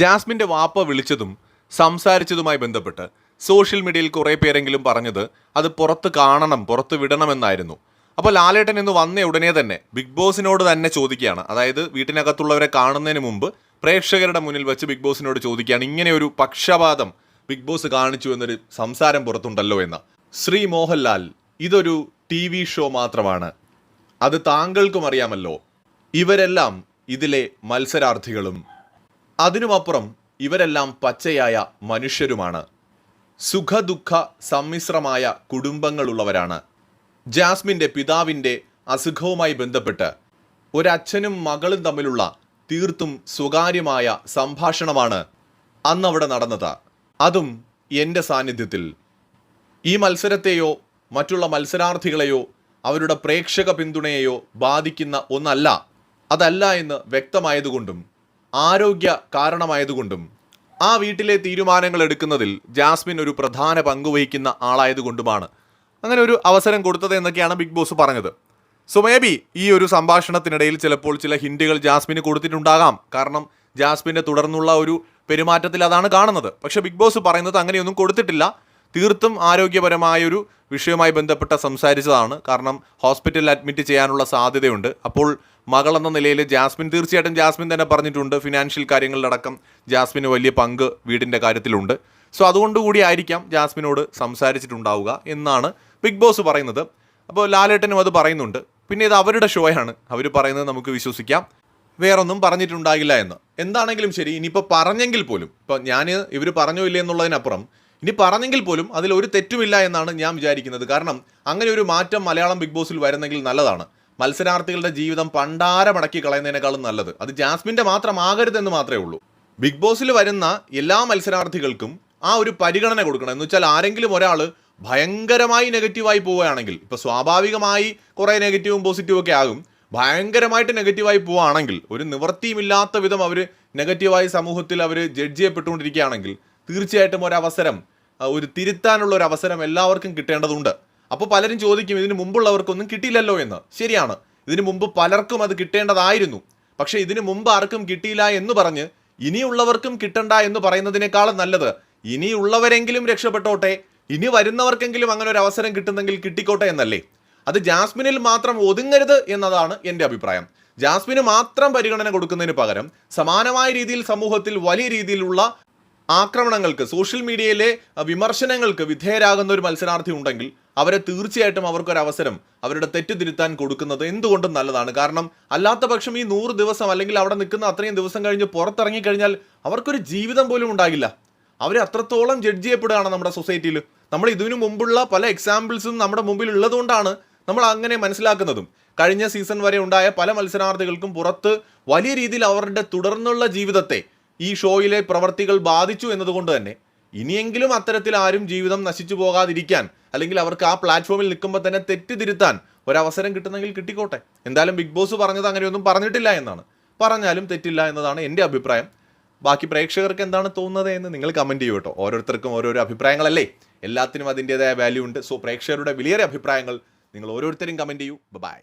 ജാസ്മിന്റെ വാപ്പ വിളിച്ചതും സംസാരിച്ചതുമായി ബന്ധപ്പെട്ട് സോഷ്യൽ മീഡിയയിൽ കുറേ പേരെങ്കിലും പറഞ്ഞത് അത് പുറത്ത് കാണണം പുറത്ത് വിടണമെന്നായിരുന്നു. അപ്പോൾ ലാലേട്ടൻ ഇന്ന് വന്ന ഉടനെ തന്നെ ബിഗ് ബോസിനോട് തന്നെ ചോദിക്കുകയാണ്. അതായത് വീട്ടിനകത്തുള്ളവരെ കാണുന്നതിന് മുമ്പ് പ്രേക്ഷകരുടെ മുന്നിൽ വെച്ച് ബിഗ് ബോസിനോട് ചോദിക്കുകയാണ് ഇങ്ങനെ ഒരു പക്ഷപാതം ബിഗ് ബോസ് കാണിച്ചു എന്നൊരു സംസാരം പുറത്തുണ്ടല്ലോ എന്ന്. ശ്രീ മോഹൻലാൽ ഇതൊരു ടി വി ഷോ മാത്രമാണ്. അത് താങ്കൾക്കും അറിയാമല്ലോ. ഇവരെല്ലാം ഇതിലെ മത്സരാർത്ഥികളും അതിനുമപ്പുറം ഇവരെല്ലാം പച്ചയായ മനുഷ്യരുമാണ്. സുഖദുഃഖ സമ്മിശ്രമായ കുടുംബങ്ങളുള്ളവരാണ്. ജാസ്മിന്റെ പിതാവിന്റെ അസുഖവുമായി ബന്ധപ്പെട്ട് ഒരച്ഛനും മകളും തമ്മിലുള്ള തീർത്തും സ്വകാര്യമായ സംഭാഷണമാണ് അന്നവിടെ നടന്നത്. അതും എന്റെ സാന്നിധ്യത്തിൽ. ഈ മത്സരത്തെയോ മറ്റുള്ള മത്സരാർത്ഥികളെയോ അവരുടെ പ്രേക്ഷക പിന്തുണയെയോ ബാധിക്കുന്ന ഒന്നല്ല അതല്ല എന്ന് വ്യക്തമായതുകൊണ്ടും ആരോഗ്യ കാരണമായതുകൊണ്ടും ആ വീട്ടിലെ തീരുമാനങ്ങൾ എടുക്കുന്നതിൽ ജാസ്മിൻ ഒരു പ്രധാന പങ്ക് വഹിക്കുന്ന ആളായതുകൊണ്ടുമാണ് അങ്ങനെ ഒരു അവസരം കൊടുത്തത് എന്നൊക്കെയാണ് ബിഗ് ബോസ് പറഞ്ഞത്. സോ മേ ബി ഈ ഒരു സംഭാഷണത്തിനിടയിൽ ചിലപ്പോൾ ചില ഹിൻഡുകൾ ജാസ്മിന് കൊടുത്തിട്ടുണ്ടാകാം. കാരണം ജാസ്മിന്റെ തുടർന്നുള്ള ഒരു പെരുമാറ്റത്തിൽ അതാണ് കാണുന്നത്. പക്ഷേ ബിഗ് ബോസ് പറയുന്നത് അങ്ങനെയൊന്നും കൊടുത്തിട്ടില്ല. തീർത്തും ആരോഗ്യപരമായൊരു വിഷയവുമായി ബന്ധപ്പെട്ട സംസാരിച്ചതാണ്. കാരണം ഹോസ്പിറ്റലിൽ അഡ്മിറ്റ് ചെയ്യാനുള്ള സാധ്യതയുണ്ട്. അപ്പോൾ മകൾ എന്ന നിലയിൽ ജാസ്മിൻ തീർച്ചയായിട്ടും ജാസ്മിൻ തന്നെ പറഞ്ഞിട്ടുണ്ട്. ഫിനാൻഷ്യൽ കാര്യങ്ങളിലടക്കം ജാസ്മിന് വലിയ പങ്ക് വീടിന്റെ കാര്യത്തിലുണ്ട്. സോ അതുകൊണ്ടുകൂടി ആയിരിക്കാം ജാസ്മിനോട് സംസാരിച്ചിട്ടുണ്ടാവുക എന്നാണ് ബിഗ് ബോസ് പറയുന്നത്. അപ്പോൾ ലാലേട്ടനും അത് പറയുന്നുണ്ട്. പിന്നെ ഇത് അവരുടെ ഷോയാണ്. അവർ പറയുന്നത് നമുക്ക് വിശ്വസിക്കാം. വേറൊന്നും പറഞ്ഞിട്ടുണ്ടാകില്ല എന്ന്. എന്താണെങ്കിലും ശരി ഇനിയിപ്പോൾ പറഞ്ഞെങ്കിൽ പോലും ഇപ്പോൾ ഞാൻ ഇവർ പറഞ്ഞോ ഇല്ലേ എന്നുള്ളതിനപ്പുറം ഇനി പറഞ്ഞെങ്കിൽ പോലും അതിൽ ഒരു തെറ്റുമില്ല എന്നാണ് ഞാൻ വിചാരിക്കുന്നത്. കാരണം അങ്ങനെ ഒരു മാറ്റം മലയാളം ബിഗ് ബോസിൽ വരുന്നെങ്കിൽ നല്ലതാണ്. മത്സരാർത്ഥികളുടെ ജീവിതം പണ്ടാരമടക്കി കളയുന്നതിനേക്കാളും നല്ലത്. അത് ജാസ്മിന്റെ മാത്രമാകരുതെന്ന് മാത്രമേ ഉള്ളൂ. ബിഗ് ബോസിൽ വരുന്ന എല്ലാ മത്സരാർത്ഥികൾക്കും ആ ഒരു പരിഗണന കൊടുക്കണം. എന്ന് വെച്ചാൽ ആരെങ്കിലും ഒരാൾ ഭയങ്കരമായി നെഗറ്റീവായി പോവുകയാണെങ്കിൽ ഇപ്പോൾ സ്വാഭാവികമായി കുറേ നെഗറ്റീവും പോസിറ്റീവും ഒക്കെ ആകും. ഭയങ്കരമായിട്ട് നെഗറ്റീവായി പോവുകയാണെങ്കിൽ ഒരു നിവൃത്തിയുമില്ലാത്ത വിധം അവർ നെഗറ്റീവായി സമൂഹത്തിൽ അവർ ജഡ്ജ് ചെയ്യപ്പെട്ടുകൊണ്ടിരിക്കുകയാണെങ്കിൽ തീർച്ചയായിട്ടും ഒരവസരം ഒരു തിരുത്താനുള്ള ഒരു അവസരം എല്ലാവർക്കും കിട്ടേണ്ടതുണ്ട്. അപ്പോൾ പലരും ചോദിക്കും ഇതിന് മുമ്പുള്ളവർക്കൊന്നും കിട്ടിയില്ലല്ലോ എന്ന്. ശരിയാണ്. ഇതിനു മുമ്പ് പലർക്കും അത് കിട്ടേണ്ടതായിരുന്നു. പക്ഷേ ഇതിനു മുമ്പ് ആർക്കും കിട്ടിയില്ല എന്ന് പറഞ്ഞ് ഇനിയുള്ളവർക്കും കിട്ടണ്ട എന്ന് പറയുന്നതിനേക്കാളും നല്ലത് ഇനിയുള്ളവരെങ്കിലും രക്ഷപ്പെട്ടോട്ടെ ഇനി വരുന്നവർക്കെങ്കിലും അങ്ങനെ ഒരു അവസരം കിട്ടുന്നെങ്കിൽ കിട്ടിക്കോട്ടെ എന്നല്ലേ. അത് ജാസ്മിനിൽ മാത്രം ഒതുങ്ങരുത് എന്നതാണ് എന്റെ അഭിപ്രായം. ജാസ്മിന് മാത്രം പരിഗണന കൊടുക്കുന്നതിന് പകരം സമാനമായ രീതിയിൽ സമൂഹത്തിൽ വലിയ രീതിയിലുള്ള ആക്രമണങ്ങൾക്ക് സോഷ്യൽ മീഡിയയിലെ വിമർശനങ്ങൾക്ക് വിധേയരാകുന്ന ഒരു മത്സരാർത്ഥി ഉണ്ടെങ്കിൽ അവരെ തീർച്ചയായിട്ടും അവർക്കൊരു അവസരം അവരുടെ തെറ്റ് തിരുത്താൻ കൊടുക്കുന്നത് എന്തുകൊണ്ടും നല്ലതാണ്. കാരണം അല്ലാത്ത പക്ഷം ഈ നൂറ് ദിവസം അല്ലെങ്കിൽ അവിടെ നിൽക്കുന്ന അത്രയും ദിവസം കഴിഞ്ഞ് പുറത്തിറങ്ങി കഴിഞ്ഞാൽ അവർക്കൊരു ജീവിതം പോലും ഉണ്ടാകില്ല. അവർ അത്രത്തോളം ജഡ്ജ് ചെയ്യപ്പെടുകയാണ് നമ്മുടെ സൊസൈറ്റിയിൽ നമ്മൾ ഇതിനു മുമ്പുള്ള പല എക്സാമ്പിൾസും നമ്മുടെ മുമ്പിൽ ഉള്ളതുകൊണ്ടാണ് നമ്മൾ അങ്ങനെ മനസ്സിലാക്കുന്നതും. കഴിഞ്ഞ സീസൺ വരെ ഉണ്ടായ പല മത്സരാർത്ഥികൾക്കും പുറത്ത് വലിയ രീതിയിൽ അവരുടെ തുടർന്നുള്ള ജീവിതത്തെ ഈ ഷോയിലെ പ്രവർത്തികൾ ബാധിച്ചു എന്നതുകൊണ്ട് തന്നെ ഇനിയെങ്കിലും അത്തരത്തിൽ ആരും ജീവിതം നശിച്ചു പോകാതിരിക്കാൻ അല്ലെങ്കിൽ അവർക്ക് ആ പ്ലാറ്റ്ഫോമിൽ നിൽക്കുമ്പോൾ തന്നെ തെറ്റിതിരുത്താൻ ഒരവസരം കിട്ടുന്നെങ്കിൽ കിട്ടിക്കോട്ടെ. എന്തായാലും ബിഗ് ബോസ് പറഞ്ഞത് അങ്ങനെയൊന്നും പറഞ്ഞിട്ടില്ല എന്നാണ്. പറഞ്ഞാലും തെറ്റില്ല എന്നതാണ് എന്റെ അഭിപ്രായം. ബാക്കി പ്രേക്ഷകർക്ക് എന്താണ് തോന്നുന്നത് എന്ന് നിങ്ങൾ കമന്റ് ചെയ്യൂ കേട്ടോ. ഓരോരുത്തർക്കും ഓരോരോ അഭിപ്രായങ്ങളല്ലേ? എല്ലാത്തിനും അതിന്റേതായ വാല്യൂ ഉണ്ട്. സോ പ്രേക്ഷകരുടെ വിലയേറെ അഭിപ്രായങ്ങൾ നിങ്ങൾ ഓരോരുത്തരും കമന്റ് ചെയ്യൂ. ബൈ